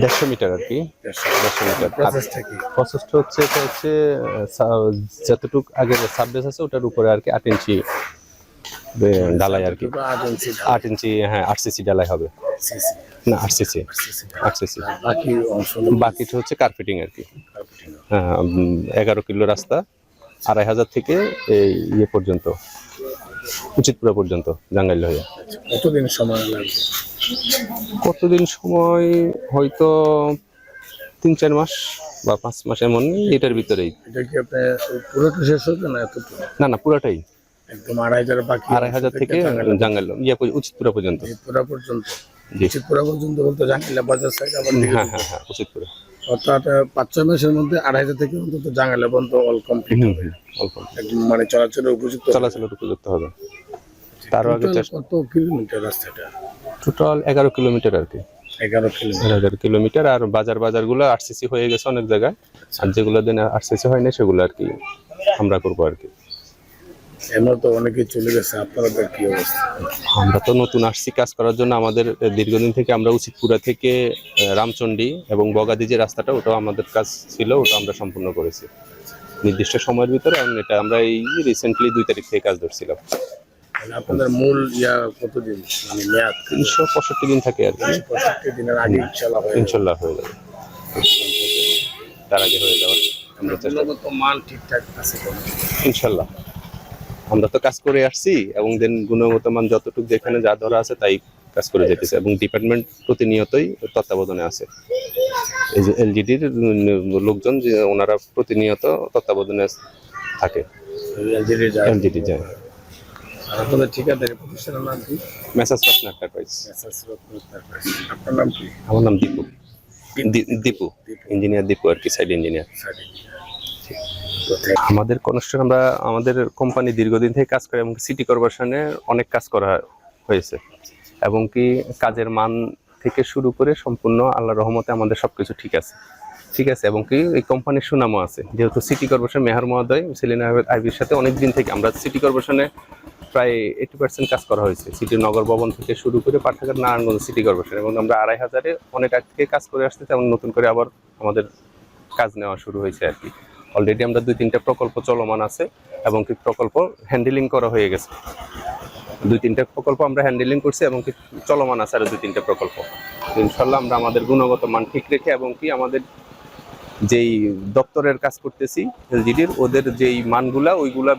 দেড়শো মিটার আর কি। দেড়শো। মিটার। প্রসেসটা হচ্ছে এটা হচ্ছে যতটুক আগে সাববেস আছে ওটার উপরে আর কি আট ইঞ্চি ডালাই আর কি। আট ইঞ্চি হ্যাঁ আট সিসি ডালাই হবে। না আট সিসি আট সিসি বাকি বাকিটা হচ্ছে কার্পেটিং আর কি। হ্যাঁ এগারো কিলো রাস্তা আড়াই হাজার থেকে এই ইয়ে পর্যন্ত উচিতপুরা পর্যন্ত জাঙ্গাইল হয়ে। কতদিন সময় লাগবে? কতদিন সময়? হয়তো তিন চার মাস বা পাঁচ মাস এমন এটার ভিতরেই। এটা কি পুরোটা শেষ না না না পুরাটাই। একদম আড়াই হাজার বাকি আড়াই হাজার থেকে জাঙ্গাইল ইয়ে উচিতপুরা পর্যন্ত। পুরা পর্যন্ত। পর্যন্ত বলতে জাঙ্গিলা বাজার সাইড আবার হ্যাঁ হ্যাঁ হ্যাঁ উচিতপুরা। অর্থাৎ পাঁচ ছয় মাসের মধ্যে আড়াই হাজার থেকে অন্তত জাঙ্গালা পর্যন্ত অল কমপ্লিট একদম মানে চলাচলের উপযুক্ত চলাচলের উপযুক্ত হবে। তার আগে কত কিলোমিটার রাস্তাটা? টোটাল এগারো কিলোমিটার আর কি। এগারো কিলোমিটার। কিলোমিটার আর বাজার বাজারগুলো আরসিসি হয়ে গেছে অনেক জায়গায়। আর যেগুলো দিন আরসিসি হয় না সেগুলো আর কি আমরা করব আর কি। এমন তো অনেকেই চলে গেছে আপনাদের কি অবস্থা? আমরা তো নতুন আসছি কাজ করার জন্য আমাদের দীর্ঘদিন থেকে আমরা উচিতপুরা থেকে রামচন্ডী এবং বগাদি যে রাস্তাটা ওটাও আমাদের কাজ ছিল ওটা আমরা সম্পূর্ণ করেছি। নির্দিষ্ট সময়ের ভিতরে এটা আমরা এই রিসেন্টলি দুই তারিখ থেকে কাজ ধরছিলাম। আপনাদের মূল ইয়া কতদিন? মানে মেয়াদ তিনশো পঁয়ষট্টি দিন থাকে আর কি। পঁয়ষট্টি দিনের আগে ইনশাল্লাহ ইনশাল্লাহ হয়ে যাবে। তার আগে হয়ে যাওয়ার আমরা চেষ্টা গুণগত মান ঠিকঠাক আছে তো? ইনশাল্লাহ আমরা তো কাজ করে আসছি এবং দেন গুণগত মান যতটুকু যেখানে যা ধরা আছে তাই কাজ করে যেতেছে এবং ডিপার্টমেন্ট প্রতিনিয়তই তত্ত্বাবধানে আছে। এই যে এলজিডির লোকজন যে ওনারা প্রতিনিয়ত তত্ত্বাবধানে থাকে। এলজিডি যায়। আর আপনাদের ঠিকাদারি প্রতিষ্ঠানের নাম কি? মেসাজ পার্টনার এন্টারপ্রাইজ রত্ন এন্টারপ্রাইজ। আপনার নাম কি? আমার নাম দীপু। দীপু। ইঞ্জিনিয়ার দীপু আর কি সাইড ইঞ্জিনিয়ার। আমাদের কনস্ট্রাকশন আমরা আমাদের কোম্পানি দীর্ঘদিন থেকে কাজ করে এবং সিটি কর্পোরেশনে অনেক কাজ করা হয়েছে। এবং কি কাজের মান থেকে শুরু করে সম্পূর্ণ আল্লাহ রহমতে আমাদের সবকিছু ঠিক আছে। ঠিক আছে এবং কি এই কোম্পানির সুনামও আছে। যেহেতু সিটি কর্পোরেশন মেহর মহোদয় সেলিনা আইবির সাথে অনেক দিন থেকে আমরা সিটি কর্পোরেশনে প্রায় এইটি পার্সেন্ট কাজ করা হয়েছে। সিটি নগর ভবন থেকে শুরু করে পাঠাগার, নারায়ণগঞ্জ সিটি কর্পোরেশন এবং আমরা আড়াই হাজারে অনেক আগ থেকে কাজ করে আসতেছি এবং নতুন করে আবার আমাদের কাজ নেওয়া শুরু হয়েছে আর কি। অলরেডি আমরা দুই তিনটা প্রকল্প চলমান আছে এবং কি প্রকল্প হ্যান্ডেলিং করা হয়ে গেছে। দুই তিনটা প্রকল্প আমরা হ্যান্ডেলিং করছি এবং কি চলমান আছে আরও দুই তিনটা প্রকল্প। ইনশাল্লাহ আমরা আমাদের গুণগত মান ঠিক রেখে এবং কি আমাদের যেই দপ্তরের কাজ করতেছি এলজিডির ওদের যেই মানগুলা ওইগুলা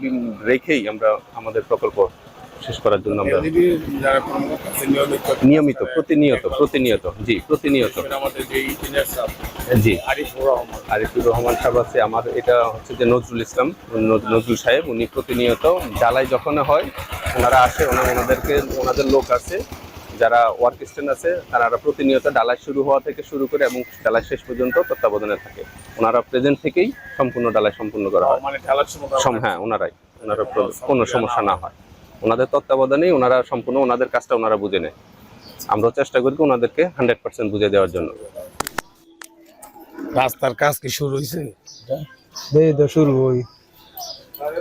রেখেই আমরা আমাদের প্রকল্প শেষ করার জন্য আমরা নিয়মিত। প্রতিনিয়ত প্রতিনিয়ত জি প্রতিনিয়ত। জি। আরিফুর রহমান সাহেব আছে আমার এটা হচ্ছে যে নজরুল ইসলাম নজরুল সাহেব উনি প্রতিনিয়ত জ্বালাই যখন হয় ওনারা আসে ওনারা ওনাদেরকে ওনাদের লোক আছে যারা ওয়ার্ক স্ট্যান্ড আছে তারা প্রতিনিয়ত ডালাই শুরু হওয়া থেকে শুরু করে এবং ডালাই শেষ পর্যন্ত তত্ত্বাবধানে থাকে। ওনারা প্রেজেন্ট থেকেই সম্পূর্ণ ডালাই সম্পূর্ণ করা হয়। মানে হ্যাঁ ওনারাই। ওনারা কোনো সমস্যা না হয়। ওনাদের তত্ত্বাবধানেই ওনারা সম্পূর্ণ ওনাদের কাজটা ওনারা বুঝে নেয়। আমরাও চেষ্টা করি ওনাদেরকে হান্ড্রেড পার্সেন্ট বুঝে দেওয়ার জন্য। রাস্তার কাজ কি শুরু হয়েছে তো শুরু হই।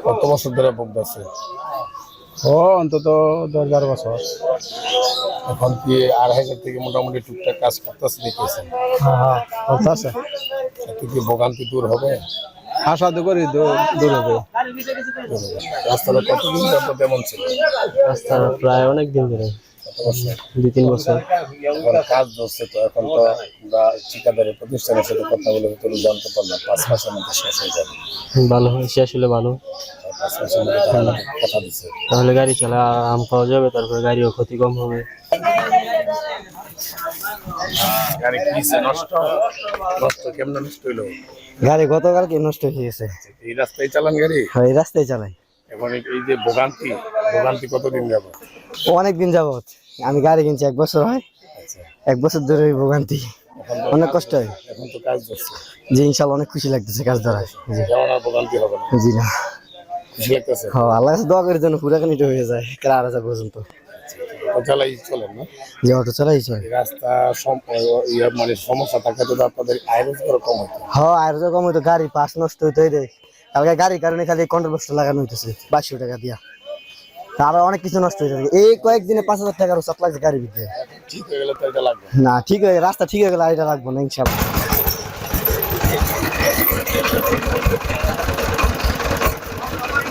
কত বছর ধরে ভোগতেছে ও অন্তত দশ বারো বছর। এখন কি আড়াই হাজার থেকে মোটামুটি টুকটাক কাজ করতেছে দেখতেছেন। হ্যাঁ হ্যাঁ এতে কি ভোগান্তি দূর হবে? আশা তো করি দূর হবে। রাস্তাটা কতদিন যাবত তেমন ছিল? রাস্তা প্রায় অনেক দিন ধরে দুই তিন বছর। এখন কাজ ধরছে তো এখন তো আমরা ঠিকাদারি প্রতিষ্ঠানের সাথে কথা বলে ভিতরে জানতে পারলাম পাঁচ মাসের মধ্যে শেষ হয়ে যাবে। ভালো হয় শেষ হলে ভালো। তাহলে গাড়ি চালা আম পাওয়া যাবে তারপরে গাড়িও ক্ষতি কম হবে। গাড়ি গতকালকে নষ্ট হয়ে গেছে। এই রাস্তায় চালান গাড়ি? হ্যাঁ এই রাস্তায় চালাই। এখন এই- যে ভোগান্তি ভোগান্তি কতদিন যাবে অনেক দিন যাবত আমি গাড়ি কিনছি এক বছর হয়। এক বছর ধরে ওই ভোগান্তি। অনেক কষ্ট হয়। এখন তো কাজ জি ইনশাল্লাহ অনেক খুশি লাগতেছে কাজ ধরায় জি। যেমন আর ভোগান্তি হবে জি না। খুশি লাগতেছে। হ্যাঁ আল্লাহ কাছে দোয়া করার জন্য পুরা কানিটা হয়ে যায় কার আর হাজার পর্যন্ত। তো চালাই চলেন না? যে অটো চালাই চলে। এই রাস্তা সম- ও- ইয়ে মানে সমস্যা থাকে তো আপনাদের আয় রোজগার কম হতো হ্যাঁ কম হইতো গাড়ি পাস নষ্ট হইতো রে কালকে গাড়ির কারণে খালি কন্ট্রোল বক্সটা লাগানো হইতেছে বাইশশো টাকা দিয়া। আরও অনেক কিছু নষ্ট হয়ে যাবে এই কয়েকদিনে পাঁচ হাজার টাকার লাগছে গাড়ি ঠিক হয়ে গেলে তো এটা লাগবে। না ঠিক হয়ে রাস্তা ঠিক হয়ে গেলে এটা রাখব না ইনশাল্লাহ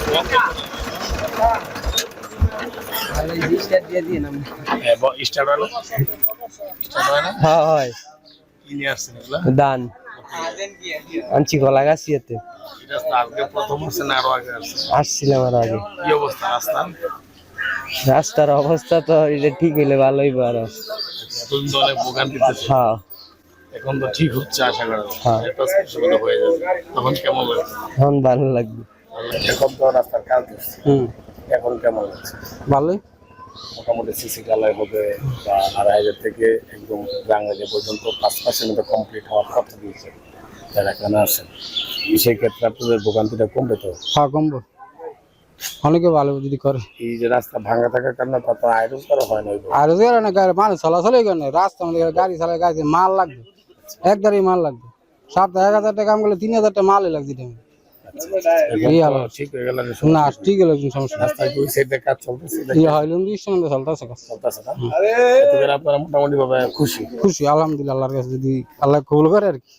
স্টার্ট হলো স্টার্ট হয় না হ্যাঁ হয় কি নিয়ে আসছেন এগুলো দান। আনছি কলা গাছ ইয়েতে। আসছিলাম আর আগে। রাস্তার? অবস্থা তো এটা ঠিক হইলে ভালোই আর। হ্যাঁ। এখন তো ঠিক হচ্ছে আশা করা যায়। হ্যাঁ। সুবিধা হয়ে যাবে। তখন কেমন এখন ভালো লাগবে। এখন তো রাস্তার কাজ হচ্ছে। হুম। এখন কেমন লাগছে? ভালোই। মোটামুটি সিসি কালার হবে বা আড়াই হাজার থেকে একদম বাংলাদেশ পর্যন্ত পাঁচ পার্সেন্ট কমপ্লিট হওয়ার কথা দিয়েছে যারা এখানে আসেন। সেই ক্ষেত্রে আপনাদের ভোগান্তিটা কমবে তো? হ্যাঁ কমবো। অনেকে ভালো যদি করে। এই যে রাস্তা ভাঙা থাকার কারণে তা তো আয় রোজগারও হয় না। আর রোজগার না গাড়ি মানুষ চলাচলই কেন রাস্তা আমাদের গাড়ি চালায় গাড়ি মাল লাগবে। এক গাড়ি মাল লাগবে। সপ্তাহে এক হাজার টাকা কাম করলে তিন হাজার টাকা মালই লাগছে টাইমে এখন এই তো আলো। ঠিক হয়ে গেল না ঠিক হলো কোনো সমস্যা নেই। রাস্তায় দুই সাইডে কাজ চলতেছে এই হইলুম দিয়ে চলতেছে কাজ। চলতেছে না? এতে আপনারা মোটামুটি ভাবে খুশি। খুশি আলহামদুলিল্লাহ আল্লাহর কাছে যদি আল্লাহ কবুল করে আর কি।